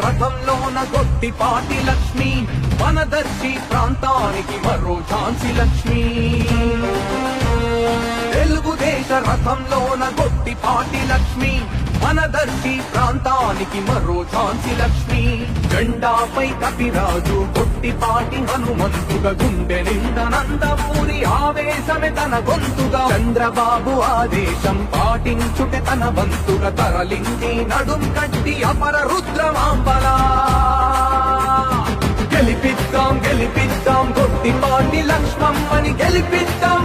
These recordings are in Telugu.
రథంలోన గొట్టిపాటి లక్ష్మి వనదర్శి ప్రాంతానికి మరో ఝాన్సీ లక్ష్మి. తెలుగుదేశ రథంలోన గొట్టిపాటి లక్ష్మి వనదర్శి ప్రాంతానికి మరో ఝాన్సీ లక్ష్మి. జెండాపై కపిరాజు కొట్టిపాటి హనుమంతుగా గుండె నిండా నందమూరి ఆవేశమే తన గొంతుగా. చంద్రబాబు ఆదేశం పాటించుటే తన వంతుగా తరలింది నడుం కట్టి అపర రుద్రమాంబలా. గెలిపిద్దాం గెలిపిద్దాం కొట్టిపాటి లక్ష్మమ్మని గెలిపిద్దాం.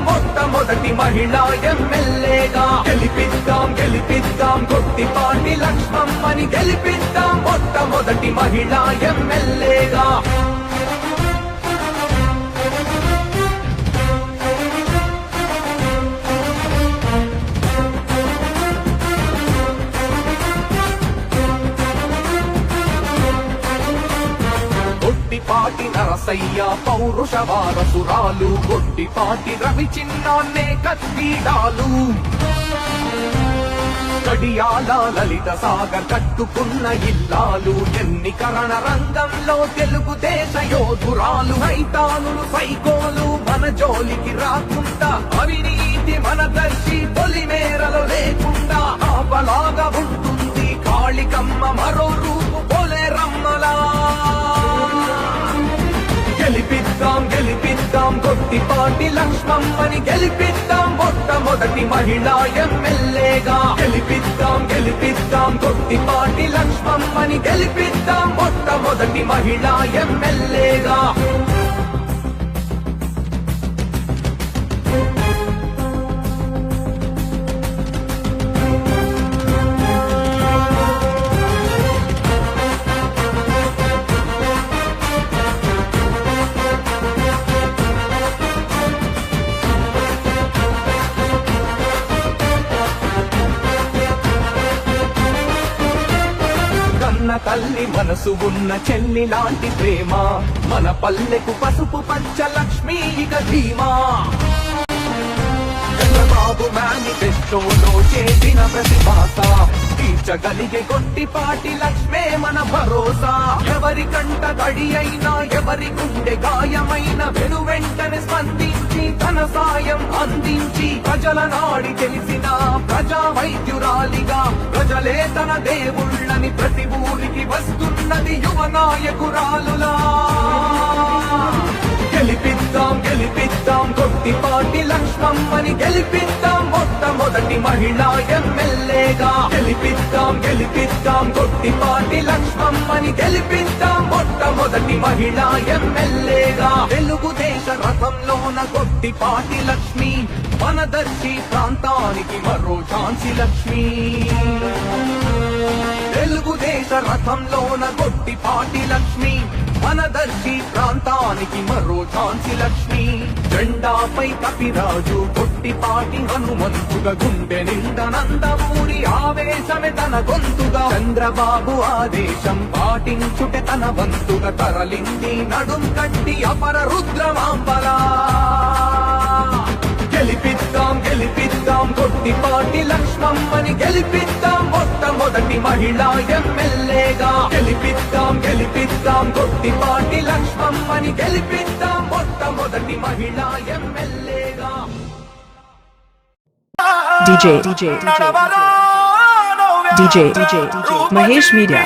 మొదటి మహిళా ఎమ్మెల్యేగా. గెలిపిద్దాం గెలిపిద్దాం కొట్టిపాటి లక్ష్మమ్మని గెలిపిద్దాం. మొట్టమొదటి మహిళా ఎమ్మెల్యేగా. నరసయ్య పౌరుష వారసురాలు గొడ్డిపాటి రవి చిన్నాన్నే కత్తిడాలు. కడియాల లలిత సాగర్ కట్టుకున్న ఇల్లాలు ఎన్నికరణ రంగంలో తెలుగుదేశ యోధురాలు రైతానులు సైకోలు మన జోలికి రాకుండా అవినీతి మన దర్శి తొలి మేరలో లేకుండా ఆపలాగా ఉంటుంది కాళికమ్మ మరో రూపు పోలే గెలిపిద్దాం గొట్టిపాటి లక్ష్మమ్మని గెలిపిద్దాం. మొట్టమొదటి మహిళా ఎమ్మెల్యేగా గెలిపిద్దాం గెలిపిద్దాం. గొట్టిపాటి లక్ష్మమ్మని గెలిపిద్దాం. మొట్టమొదటి మహిళా ఎమ్మెల్యేగా తల్లి మనసు ఉన్న చెల్లి లాంటి ప్రేమ. మన పల్లెకు పసుపు పంచ లక్ష్మీ ఇక ధీమా. చంద్రబాబు మేనిఫెస్టోలో చేసిన ప్రతిభాస. తీర్చగలిగే కొట్టిపాటి లక్ష్మే మన భరోసా. ఎవరి కంట గడి అయినా ఎవరి గుండె గాయమైన వెను వెంటనే స్పందించి తన సాయం అందించి ప్రజల నాడి తెలిసిన ప్రజా వైద్యురాలిగా ప్రజలే తన దేవుళ్ళని ప్రతి ఊరికి వస్తున్నది యువ నాయకురాలులా. గెలిపిద్దాం గెలిపిద్దాం కొట్టిపాటి లక్ష్మమ్మని గెలిపిద్దాం. మొట్టమొదటి మహిళా ఎం గెలిపిద్దాం. గొట్టిపాటి లక్ష్మమ్మని గెలిపిద్దాం. మొట్టమొదటి మహిళా ఎమ్మెల్యేగా తెలుగుదేశ రథంలోన గొట్టిపాటి లక్ష్మి వనదర్శి ప్రాంతానికి మరో ఝాన్సీ లక్ష్మి. తెలుగుదేశ రథంలోన గొట్టిపాటి లక్ష్మి వనదర్శి ప్రాంతానికి మరో ఝాన్సీ లక్ష్మి. జెండాపై కపిరాజు గొట్టిపాటి హనుమంతుగా గుండె నిండా నందమూరి ఆవేశమే తన గొంతుగా. చంద్రబాబు ఆదేశం పాటించుటే తన వంతుగా తరలింది నడుం కట్టి అపర రుద్రమాంబలా. గెలిపిద్దాం గెలిపిద్దాం కొట్టిపాటి లక్ష్మమ్మని గెలిపిద్దాం. మొట్టమొదటి మహిళా ఎమ్మెల్యే ఎమ్మెల్యేగా గెలిపిద్దాం గెలిపిద్దాం. గొట్టిపాటి లక్ష్మమ్మని గెలిపిద్దాం. మొట్టమొదటి మహిళా ఎమ్మెల్యేగా. DJ, DJ, DJ, DJ, Mahesh Media.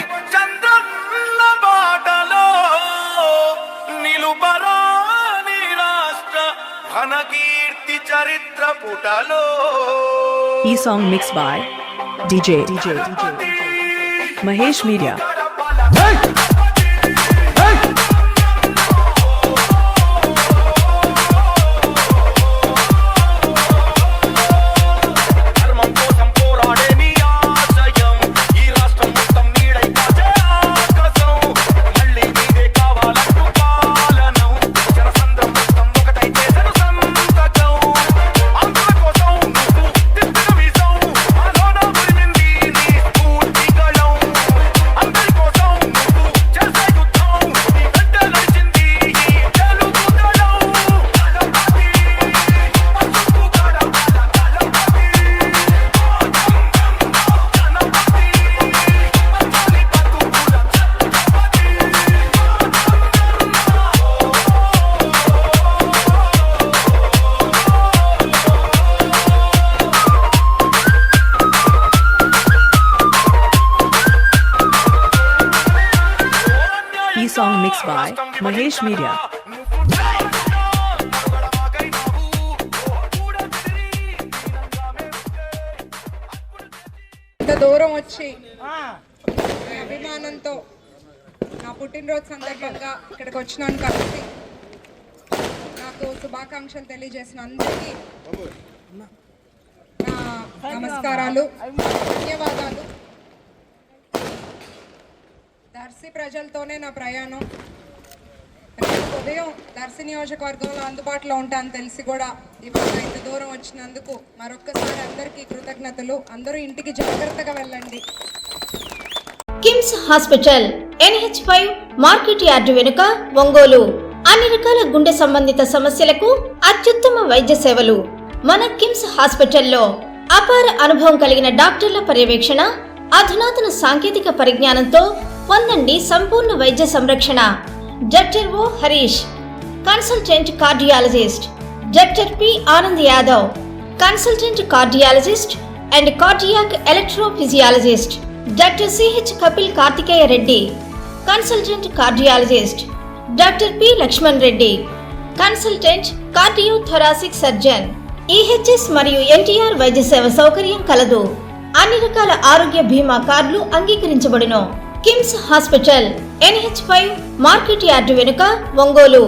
పుటలో. E song mixed by DJ, DJ, Mahesh Media. Mahesh Media. ఇంత దూరం వచ్చి అభిమానంతో నా పుట్టినరోజు సందర్భంగా ఇక్కడికి వచ్చినాను కాబట్టి నాకు శుభాకాంక్షలు తెలియజేసిన అందరికీ నా నమస్కారాలు ధన్యవాదాలు. దర్శి ప్రజలతోనే నా ప్రయాణం. ఉదయం దర్శి నియోజకవర్గంలో అందుబాటులో ఉంటాను తెలిసి కూడా ఇవాళ ఇంత దూరం వచ్చినందుకు మరొక్కసారి అందరికీ కృతజ్ఞతలు. అందరూ ఇంటికి జాగ్రత్తగా వెళ్ళండి. KIMS hospital NH five market yard వెనుక ఒంగోలు. అన్ని రకాల గుండె సంబంధిత సమస్యలకు అత్యుత్తమ వైద్య సేవలు. మన కిమ్స్ హాస్పిటల్లో అపార అనుభవం కలిగిన డాక్టర్ల పర్యవేక్షణ అధునాతన సాంకేతిక పరిజ్ఞానంతో పొందండి సంపూర్ణ వైద్య సంరక్షణ. Doctor O Harish consultant cardiologist doctor P Anand Yadav consultant cardiologist and cardiac electrophysiologist doctor CH Kapil Karthikeya Reddy consultant cardiologist doctor P Lakshman Reddy consultant cardiothoracic surgeon EHS మరియు ఎన్టీఆర్ వైద్య సేవ సౌకర్యం కలదు. అన్ని రకాల ఆరోగ్య బీమా కార్డులు అంగీకరించబడును. KIMS hospital NH five market yard వెనుక ఒంగోలు.